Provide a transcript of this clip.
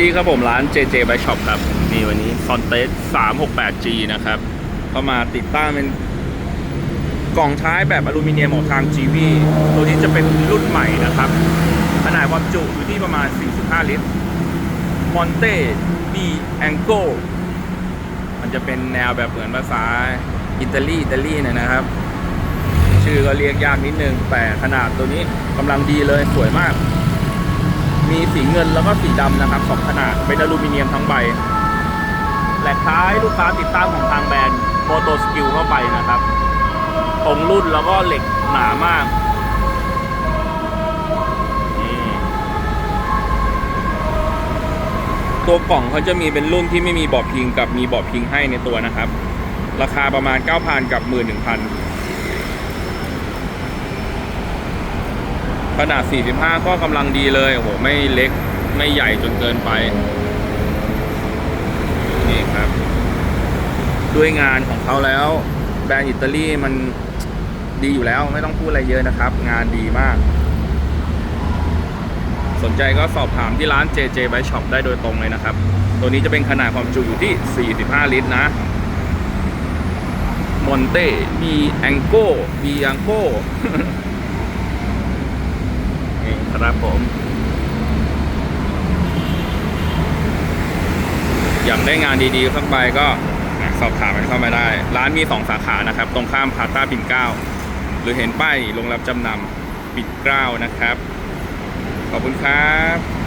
ดีครับผมร้าน JJ Bike Shop ครับนี่วันนี้ c o n t e s 368G นะครับเข้ามาติดตั้งเป็นกล่องท้ายแบบอลูมิเนียมของทาง GV ตัวนี้จะเป็นรุ่นใหม่นะครับ ขนาดความจุอยู่ที่ประมาณ 45 ลิตร Monte d a n g o มันจะเป็นแนวแบบเหมือนภาษาอิตาลีอิตาลีเนยนะครับ ชื่อก็เรียกยากนิดนึง แต่ขนาดตัวนี้กำลังดีเลยสวยมาก มีสีเงินแล้วก็สีดำนะครับสองขนาดเป็นอลูมิเนียมทั้งใบแหลกท้ายลูกค้าติดตั้งของทางแบรนด์โ o โตสกิลเข้าไปนะครับ ตรงรุ่นแล้วก็เหล็กหนามากตัวกล่องเขาจะมีเป็นรุ่นที่ไม่มีเบาะพิงกับมีเบาะพิงให้ในตัวนะครับ ราคาประมาณ 9,000 กับ 11,000 ขนาด 45 ก็กำลังดีเลยโอ้โหไม่เล็กไม่ใหญ่จนเกินไป นี่ครับ ด้วยงานของเขาแล้ว แบรนด์อิตาลีมันดีอยู่แล้วไม่ต้องพูดอะไรเยอะนะครับ งานดีมาก สนใจก็สอบถามที่ร้าน JJ Bike Shop ได้โดยตรงเลยนะครับ ตัวนี้จะเป็นขนาดความจุอยู่ที่ 45 ลิตรนะมอนเต้มีแองโก้มีอังโก้ ครับผมอยากได้งานดีๆสักใบก็สอบถามกันเข้ามาได้ ร้านมี 2 สาขานะครับ ตรงข้ามพาต้าปิ่นเก้า หรือเห็นป้ายโรงรับจำนำปิ่นเกล้านะครับ ขอบคุณครับ